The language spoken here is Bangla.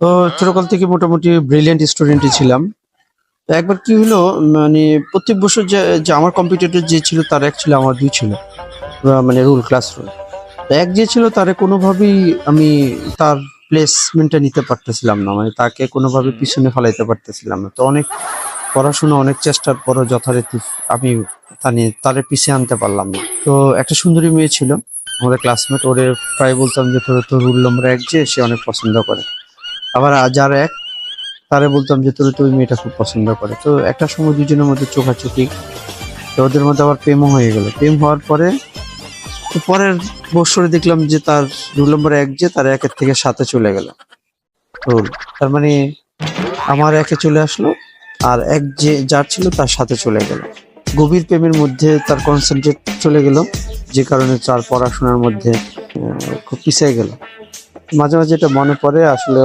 তো ছোটকাল থেকে মোটামুটি ব্রিলিয়েন্ট স্টুডেন্টই ছিলাম। তো একবার কি হলো মানে প্রত্যেক বছর যে যে আমার কম্পিটিটর যে ছিল তার এক ছিল আমার দুই ছিল। মানে রুল ক্লাস রুল তো এক যে ছিল তারে কোনোভাবেই আমি তার প্লেসমেন্টটা নিতে পারতেছিলাম না। মানে তাকে কোনোভাবে পিছনে ফেলাইতে পারতেছিলাম না। তো অনেক পড়াশোনা অনেক চেষ্টার পরও যথারীতি আমি তানি তারে পিছিয়ে আনতে পারলাম না। তো একটা সুন্দরী মেয়ে ছিল আমাদের ক্লাসমেট ওরে প্রায় বলতাম যে তোর তো রুল নম্বর এক যে সে অনেক পছন্দ করে। আবার যার এক, তারে বলতাম যে তোর তো ওই মেয়েটা খুব পছন্দ করে। তো একটা সময় দুজনের মধ্যে চোখাচোখি, তো ওদের মধ্যে আবার প্রেমও হয়ে গেল। প্রেম হওয়ার পরে, তো পরের বছরে দেখলাম যে, তার রুল নম্বর এক যে, তার একের থেকে সাথে চলে গেল। রুল তার মানে আমার একে চলে আসলো, আর এক যে, যার ছিল তার সাথে চলে গেল। গভীর প্রেমের মধ্যে তার কনসেন্ট্রেট চলে গেল, যে কারণে তার পড়াশোনার মধ্যে খুব পিছিয়ে গেল। মাঝে মাঝে এটা মনে পড়ে, আসলে